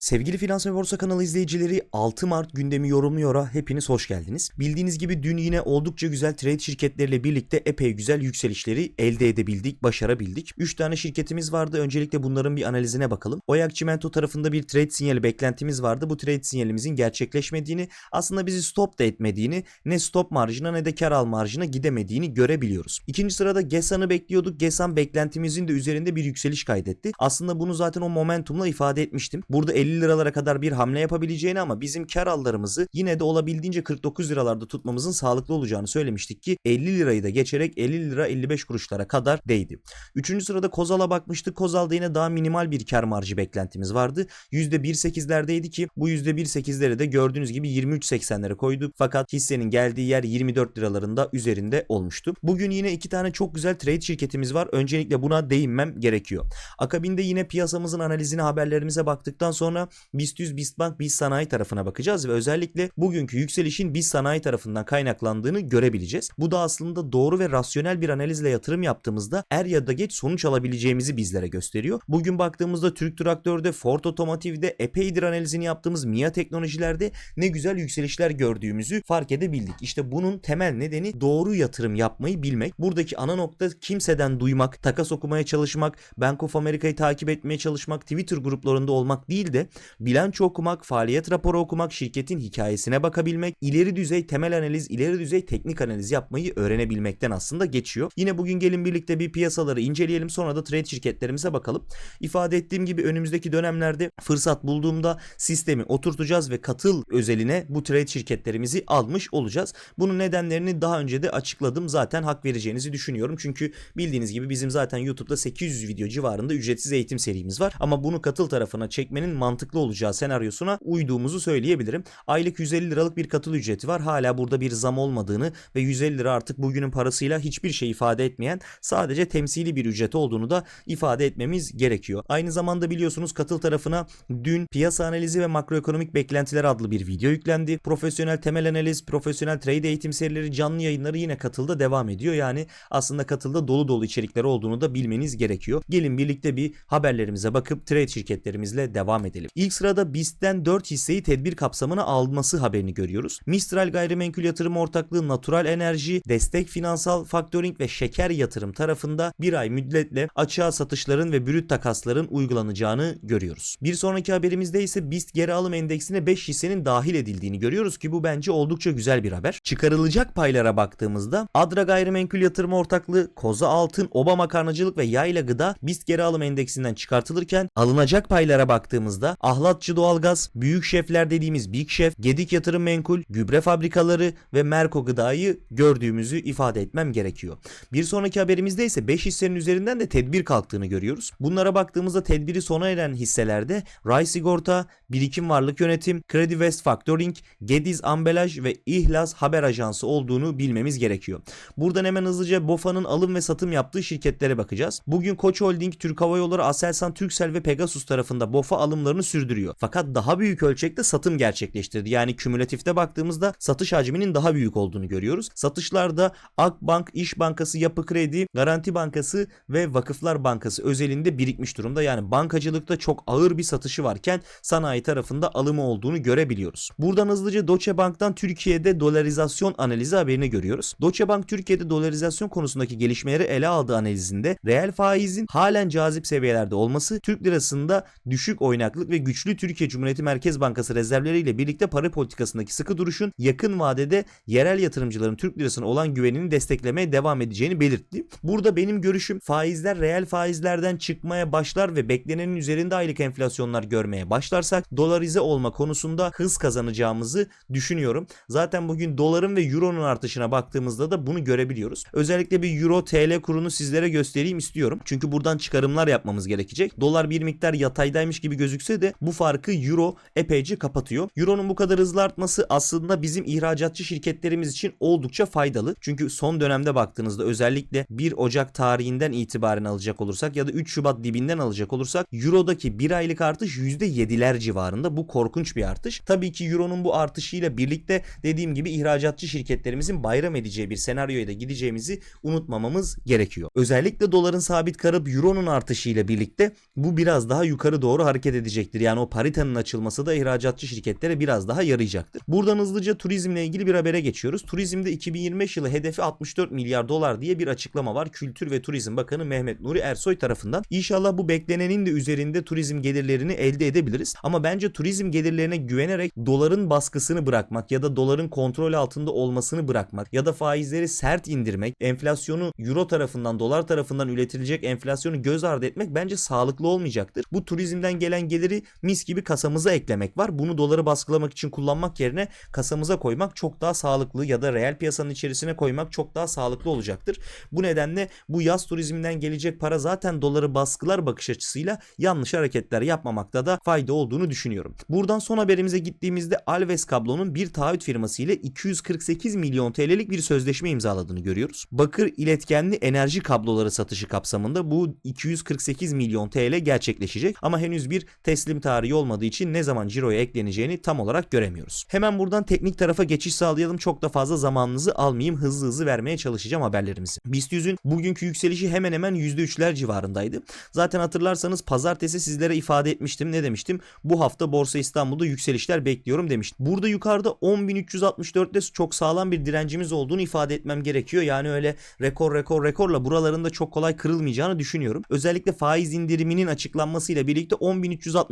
Sevgili Finans ve Borsa kanalı izleyicileri 6 Mart gündemi yorumluyor'a hepiniz hoş geldiniz. Bildiğiniz gibi dün yine oldukça güzel trade şirketleriyle birlikte epey güzel yükselişleri elde edebildik, başarabildik. 3 tane şirketimiz vardı. Öncelikle bunların bir analizine bakalım. Oyak Çimento tarafında bir trade sinyali beklentimiz vardı. Bu trade sinyalimizin gerçekleşmediğini, aslında bizi stop da etmediğini, ne stop marjına ne de kar al marjına gidemediğini görebiliyoruz. İkinci sırada Gesan'ı bekliyorduk. Gesan beklentimizin de üzerinde bir yükseliş kaydetti. Aslında bunu zaten o momentumla ifade etmiştim. Burada 50 liralara kadar bir hamle yapabileceğini ama bizim kar allarımızı yine de olabildiğince 49 liralarda tutmamızın sağlıklı olacağını söylemiştik ki 50 lirayı da geçerek 50 lira 55 kuruşlara kadar değdi. Üçüncü sırada Kozal'a bakmıştık. Kozal'da yine daha minimal bir kar marjı beklentimiz vardı. %1.8'lerdeydi ki bu %1.8'leri de gördüğünüz gibi 23.80'lere koyduk. Fakat hissenin geldiği yer 24 liralarında üzerinde olmuştu. Bugün yine iki tane çok güzel trade şirketimiz var. Öncelikle buna değinmem gerekiyor. Akabinde yine piyasamızın analizine haberlerimize baktıktan sonra BIST 100, BIST Bank, BIST Sanayi tarafına bakacağız ve özellikle bugünkü yükselişin BIST Sanayi tarafından kaynaklandığını görebileceğiz. Bu da aslında doğru ve rasyonel bir analizle yatırım yaptığımızda er ya da geç sonuç alabileceğimizi bizlere gösteriyor. Bugün baktığımızda Türk Traktör'de, Ford Otomotiv'de epeydir analizini yaptığımız MIA teknolojilerde ne güzel yükselişler gördüğümüzü fark edebildik. İşte bunun temel nedeni doğru yatırım yapmayı bilmek. Buradaki ana nokta kimseden duymak, takas okumaya çalışmak, Bank of America'yı takip etmeye çalışmak, Twitter gruplarında olmak değil de bilanço okumak, faaliyet raporu okumak, şirketin hikayesine bakabilmek, ileri düzey temel analiz, ileri düzey teknik analiz yapmayı öğrenebilmekten aslında geçiyor. Yine bugün gelin birlikte bir piyasaları inceleyelim sonra da trade şirketlerimize bakalım. İfade ettiğim gibi önümüzdeki dönemlerde fırsat bulduğumda sistemi oturtacağız ve katıl özeline bu trade şirketlerimizi almış olacağız. Bunun nedenlerini daha önce de açıkladım. Zaten hak vereceğinizi düşünüyorum. Çünkü bildiğiniz gibi bizim zaten YouTube'da 800 video civarında ücretsiz eğitim serimiz var. Ama bunu katıl tarafına çekmenin mantıklı olacağı senaryosuna uyduğumuzu söyleyebilirim. Aylık 150 liralık bir katıl ücreti var. Hala burada bir zam olmadığını ve 150 lira artık bugünün parasıyla hiçbir şey ifade etmeyen sadece temsili bir ücret olduğunu da ifade etmemiz gerekiyor. Aynı zamanda biliyorsunuz katıl tarafına dün piyasa analizi ve makroekonomik beklentiler adlı bir video yüklendi. Profesyonel temel analiz, profesyonel trade eğitim serileri, canlı yayınları yine katılda devam ediyor. Yani aslında katılda dolu dolu içerikleri olduğunu da bilmeniz gerekiyor. Gelin birlikte bir haberlerimize bakıp trade şirketlerimizle devam edelim. İlk sırada BIST'ten 4 hisseyi tedbir kapsamına alması haberini görüyoruz. Mistral Gayrimenkul Yatırım Ortaklığı, Natural Enerji, Destek Finansal Faktörink ve Şeker Yatırım tarafında bir ay müddetle açığa satışların ve brüt takasların uygulanacağını görüyoruz. Bir sonraki haberimizde ise BIST geri alım endeksine 5 hissenin dahil edildiğini görüyoruz ki bu bence oldukça güzel bir haber. Çıkarılacak paylara baktığımızda Adra Gayrimenkul Yatırım Ortaklığı, Koza Altın, Oba Makarnacılık ve Yayla Gıda BIST geri alım endeksinden çıkartılırken alınacak paylara baktığımızda Ahlatçı Doğalgaz, Büyük Şefler dediğimiz Big Chef, Gedik Yatırım Menkul, Gübre Fabrikaları ve Merko Gıda'yı gördüğümüzü ifade etmem gerekiyor. Bir sonraki haberimizde ise 5 hissenin üzerinden de tedbir kalktığını görüyoruz. Bunlara baktığımızda tedbiri sona eren hisselerde Ray Sigorta, Birikim Varlık Yönetim, Kredi West Factoring, Gediz Ambalaj ve İhlas Haber Ajansı olduğunu bilmemiz gerekiyor. Buradan hemen hızlıca BOFA'nın alım ve satım yaptığı şirketlere bakacağız. Bugün Koç Holding, Türk Hava Yolları, Aselsan, Turkcell ve Pegasus tarafında BOFA alımlarını sürdürüyor. Fakat daha büyük ölçekte satım gerçekleştirdi. Yani kümülatifte baktığımızda satış hacminin daha büyük olduğunu görüyoruz. Satışlarda Akbank, İş Bankası, Yapı Kredi, Garanti Bankası ve Vakıflar Bankası özelinde birikmiş durumda. Yani bankacılıkta çok ağır bir satışı varken sanayi tarafında alımı olduğunu görebiliyoruz. Buradan hızlıca Deutsche Bank'tan Türkiye'de dolarizasyon analizi haberini görüyoruz. Deutsche Bank Türkiye'de dolarizasyon konusundaki gelişmeleri ele aldığı analizinde reel faizin halen cazip seviyelerde olması, Türk lirasında düşük oynaklık ve güçlü Türkiye Cumhuriyeti Merkez Bankası rezervleriyle birlikte para politikasındaki sıkı duruşun yakın vadede yerel yatırımcıların Türk lirasına olan güvenini desteklemeye devam edeceğini belirtti. Burada benim görüşüm faizler reel faizlerden çıkmaya başlar ve beklenenin üzerinde aylık enflasyonlar görmeye başlarsak dolarize olma konusunda hız kazanacağımızı düşünüyorum. Zaten bugün doların ve euronun artışına baktığımızda da bunu görebiliyoruz. Özellikle bir euro TL kurunu sizlere göstereyim istiyorum. Çünkü buradan çıkarımlar yapmamız gerekecek. Dolar bir miktar yataydaymış gibi gözükse de bu farkı euro epeyce kapatıyor. Euronun bu kadar hızlı artması aslında bizim ihracatçı şirketlerimiz için oldukça faydalı. Çünkü son dönemde baktığınızda özellikle 1 Ocak tarihinden itibaren alacak olursak ya da 3 Şubat dibinden alacak olursak Euro'daki bir aylık artış %7'ler civarında. Bu korkunç bir artış. Tabii ki Euro'nun bu artışıyla birlikte dediğim gibi ihracatçı şirketlerimizin bayram edeceği bir senaryoya da gideceğimizi unutmamamız gerekiyor. Özellikle doların sabit kalıp Euro'nun artışıyla birlikte bu biraz daha yukarı doğru hareket edecektir. Gelecektir. Yani o paritenin açılması da ihracatçı şirketlere biraz daha yarayacaktır. Buradan hızlıca turizmle ilgili bir habere geçiyoruz. Turizmde 2025 yılı hedefi 64 milyar dolar diye bir açıklama var. Kültür ve Turizm Bakanı Mehmet Nuri Ersoy tarafından. İnşallah bu beklenenin de üzerinde turizm gelirlerini elde edebiliriz. Ama bence turizm gelirlerine güvenerek doların baskısını bırakmak ya da doların kontrol altında olmasını bırakmak ya da faizleri sert indirmek, enflasyonu euro tarafından, dolar tarafından üretilecek enflasyonu göz ardı etmek bence sağlıklı olmayacaktır. Bu turizmden gelen geliri mis gibi kasamıza eklemek var. Bunu doları baskılamak için kullanmak yerine kasamıza koymak çok daha sağlıklı ya da reel piyasanın içerisine koymak çok daha sağlıklı olacaktır. Bu nedenle bu yaz turizminden gelecek para zaten doları baskılar bakış açısıyla yanlış hareketler yapmamakta da fayda olduğunu düşünüyorum. Buradan son haberimize gittiğimizde Alves Kablo'nun bir taahhüt firması ile 248 milyon TL'lik bir sözleşme imzaladığını görüyoruz. Bakır iletkenli enerji kabloları satışı kapsamında bu 248 milyon TL gerçekleşecek ama henüz bir teslim tarihi olmadığı için ne zaman ciroya ekleneceğini tam olarak göremiyoruz. Hemen buradan teknik tarafa geçiş sağlayalım. Çok da fazla zamanınızı almayayım. Hızlı hızlı vermeye çalışacağım haberlerimizi. BIST 100'ün bugünkü yükselişi hemen hemen %3'ler civarındaydı. Zaten hatırlarsanız pazartesi sizlere ifade etmiştim. Ne demiştim? Bu hafta Borsa İstanbul'da yükselişler bekliyorum demiştim. Burada yukarıda 10.364'te çok sağlam bir direncimiz olduğunu ifade etmem gerekiyor. Yani öyle rekor rekor rekorla buralarında çok kolay kırılmayacağını düşünüyorum. Özellikle faiz indiriminin açıklanmasıyla birlikte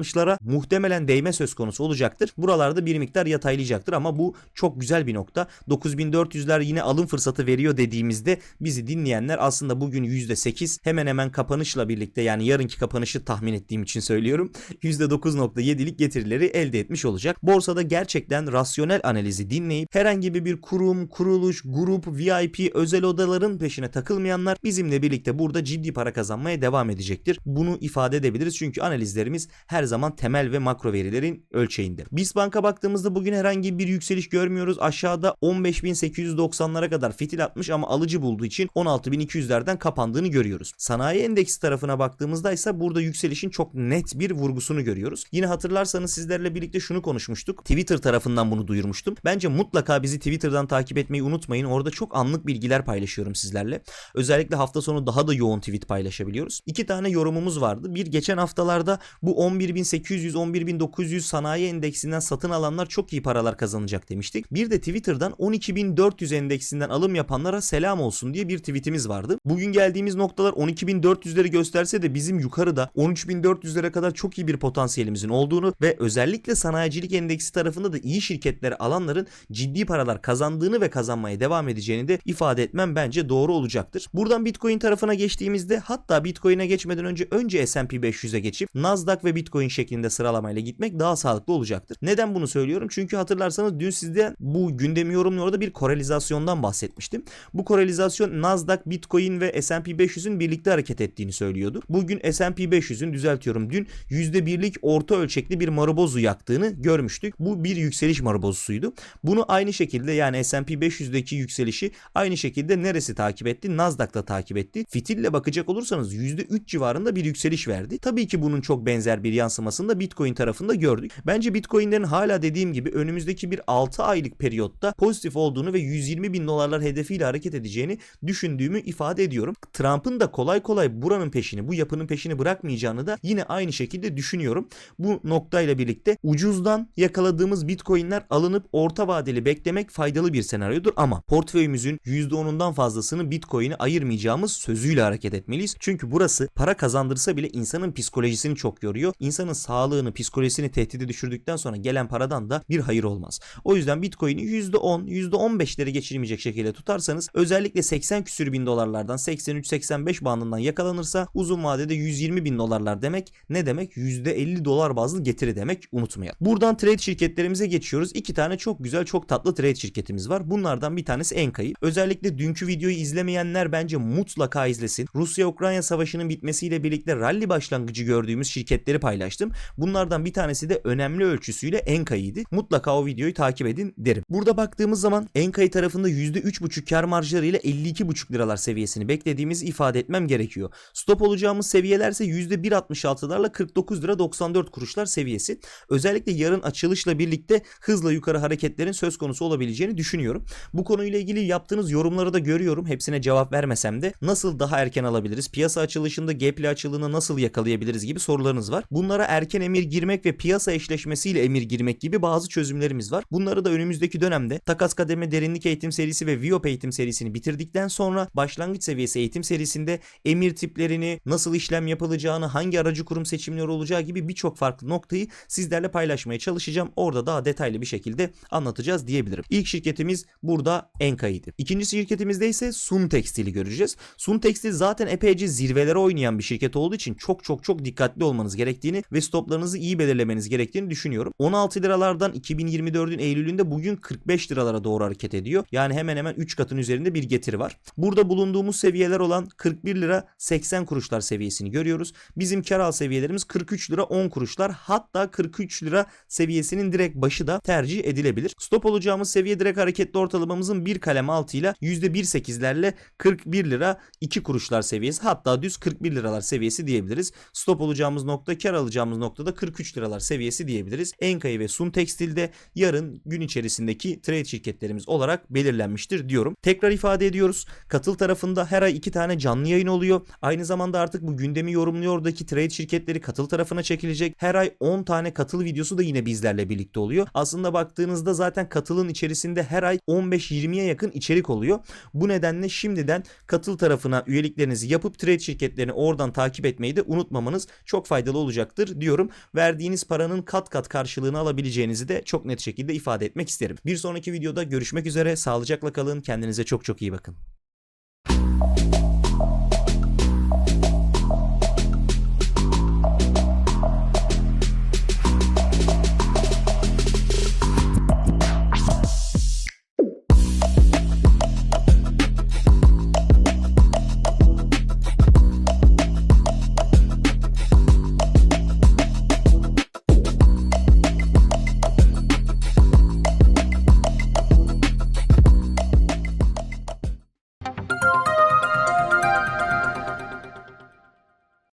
10.360'lara muhtemelen değme söz konusu olacaktır. Buralarda bir miktar yataylayacaktır ama bu çok güzel bir nokta. 9400'ler yine alım fırsatı veriyor dediğimizde bizi dinleyenler aslında bugün %8 hemen hemen kapanışla birlikte yani yarınki kapanışı tahmin ettiğim için söylüyorum. %9.7'lik getirileri elde etmiş olacak. Borsada gerçekten rasyonel analizi dinleyip herhangi bir kurum, kuruluş, grup, VIP, özel odaların peşine takılmayanlar bizimle birlikte burada ciddi para kazanmaya devam edecektir. Bunu ifade edebiliriz çünkü analizlerimiz her zaman temel ve makro verilerin ölçeğinde. BIST Bank'a baktığımızda bugün herhangi bir yükseliş görmüyoruz. Aşağıda 15.890'lara kadar fitil atmış ama alıcı bulduğu için 16.200'lerden kapandığını görüyoruz. Sanayi endeksi tarafına baktığımızda ise burada yükselişin çok net bir vurgusunu görüyoruz. Yine hatırlarsanız sizlerle birlikte şunu konuşmuştuk. Twitter tarafından bunu duyurmuştum. Bence mutlaka bizi Twitter'dan takip etmeyi unutmayın. Orada çok anlık bilgiler paylaşıyorum sizlerle. Özellikle hafta sonu daha da yoğun tweet paylaşabiliyoruz. İki tane yorumumuz vardı. Bir geçen haftalarda bu 11.800 11.900 sanayi endeksinden satın alanlar çok iyi paralar kazanacak demiştik. Bir de Twitter'dan 12.400 endeksinden alım yapanlara selam olsun diye bir tweetimiz vardı. Bugün geldiğimiz noktalar 12.400'leri gösterse de bizim yukarıda 13.400'lere kadar çok iyi bir potansiyelimizin olduğunu ve özellikle sanayicilik endeksi tarafında da iyi şirketleri alanların ciddi paralar kazandığını ve kazanmaya devam edeceğini de ifade etmem bence doğru olacaktır. Buradan Bitcoin tarafına geçtiğimizde hatta Bitcoin'e geçmeden önce önce S&P 500'e geçip Nasdaq ve Bitcoin şeklinde sıralamayla gitmek daha sağlıklı olacaktır. Neden bunu söylüyorum? Çünkü hatırlarsanız dün sizde bu gündemi yorumluyorda bir korelizasyondan bahsetmiştim. Bu korelizasyon Nasdaq, Bitcoin ve S&P 500'ün birlikte hareket ettiğini söylüyordu. Bugün S&P 500'ün düzeltiyorum dün %1'lik orta ölçekli bir marobozu yaktığını görmüştük. Bu bir yükseliş marabozusuydu. Bunu aynı şekilde yani S&P 500'deki yükselişi aynı şekilde neresi takip etti? Nasdaq'ta takip etti. Fitille bakacak olursanız %3 civarında bir yükseliş verdi. Tabii ki bunun çok benzer bir yansımasını da Bitcoin tarafında gördük. Bence Bitcoin'lerin hala dediğim gibi önümüzdeki bir 6 aylık periyotta pozitif olduğunu ve 120 bin dolarlar hedefiyle hareket edeceğini düşündüğümü ifade ediyorum. Trump'ın da kolay kolay buranın peşini, bu yapının peşini bırakmayacağını da yine aynı şekilde düşünüyorum. Bu noktayla birlikte ucuzdan yakaladığımız Bitcoin'ler alınıp orta vadeli beklemek faydalı bir senaryodur ama portföyümüzün %10'undan fazlasını Bitcoin'e ayırmayacağımız sözüyle hareket etmeliyiz. Çünkü burası para kazandırsa bile insanın psikolojisini çok yoruyor. İnsanın sağlığını, psikolojisini tehdide düşürdükten sonra gelen paradan da bir hayır olmaz. O yüzden Bitcoin'i %10, %15'leri geçirmeyecek şekilde tutarsanız özellikle 80 küsür bin dolarlardan 83-85 bandından yakalanırsa uzun vadede 120 bin dolarlar demek ne demek? %50 dolar bazlı getiri demek unutmayalım. Buradan trade şirketlerimize geçiyoruz. İki tane çok güzel çok tatlı trade şirketimiz var. Bunlardan bir tanesi Enka'yı. Özellikle dünkü videoyu izlemeyenler bence mutlaka izlesin. Rusya-Ukrayna savaşının bitmesiyle birlikte rally başlangıcı gördüğümüz şirketleri paylaştım. Bunlardan bir tanesi de önemli ölçüsüyle Enka'ydı. Mutlaka o videoyu takip edin derim. Burada baktığımız zaman Enka'yı tarafında %3,5 kar marjları ile 52,5 liralar seviyesini beklediğimizi ifade etmem gerekiyor. Stop olacağımız seviyelerse %1.66'larla 49 lira 94 kuruşlar seviyesi. Özellikle yarın açılışla birlikte hızla yukarı hareketlerin söz konusu olabileceğini düşünüyorum. Bu konuyla ilgili yaptığınız yorumları da görüyorum. Hepsine cevap vermesem de nasıl daha erken alabiliriz? Piyasa açılışında gapli açılığını nasıl yakalayabiliriz gibi sorularınız var. Bunlara erken emir girmek ve piyasa eşleşmesiyle emir girmek gibi bazı çözümlerimiz var. Bunları da önümüzdeki dönemde takas kademe derinlik eğitim serisi ve VIOP eğitim serisini bitirdikten sonra başlangıç seviyesi eğitim serisinde emir tiplerini, nasıl işlem yapılacağını, hangi aracı kurum seçimleri olacağı gibi birçok farklı noktayı sizlerle paylaşmaya çalışacağım. Orada daha detaylı bir şekilde anlatacağız diyebilirim. İlk şirketimiz burada Enka'ydı. İkinci şirketimizde ise Sun Tekstil'i göreceğiz. Sun Tekstil zaten epeyce zirvelere oynayan bir şirket olduğu için çok çok çok dikkatli olmanız gerektiğini ve stoplarınızı iyi belirlemeniz gerektiğini düşünüyorum. 16 liralardan 2024'ün Eylül'ünde bugün 45 liralara doğru hareket ediyor. Yani hemen hemen 3 katın üzerinde bir getiri var. Burada bulunduğumuz seviyeler olan 41 lira 80 kuruşlar seviyesini görüyoruz. Bizim kar al seviyelerimiz 43 lira 10 kuruşlar hatta 43 lira seviyesinin direkt başı da tercih edilebilir. Stop olacağımız seviye direkt hareketli ortalamamızın bir kalem altıyla %1.8'lerle 41 lira 2 kuruşlar seviyesi hatta düz 41 liralar seviyesi diyebiliriz. Stop olacağımız nokta kar alacağımız noktada 43 liralar seviyesi diyebiliriz. Enka'yı ve Sun Tekstil'de yarın gün içerisindeki trade şirketlerimiz olarak belirlenmiştir diyorum. Tekrar ifade ediyoruz. Katıl tarafında her ay iki tane canlı yayın oluyor. Aynı zamanda artık bu gündemi yorumluyordaki trade şirketleri katıl tarafına çekilecek. Her ay 10 tane katıl videosu da yine bizlerle birlikte oluyor. Aslında baktığınızda zaten katılın içerisinde her ay 15-20'ye yakın içerik oluyor. Bu nedenle şimdiden katıl tarafına üyeliklerinizi yapıp trade şirketlerini oradan takip etmeyi de unutmamanız çok faydalı olacaktır diyorum. Verdiğiniz paranın kat kat karşılığını alabileceğinizi de çok net şekilde ifade etmek isterim. Bir sonraki videoda görüşmek üzere. Sağlıcakla kalın. Kendinize çok çok iyi bakın.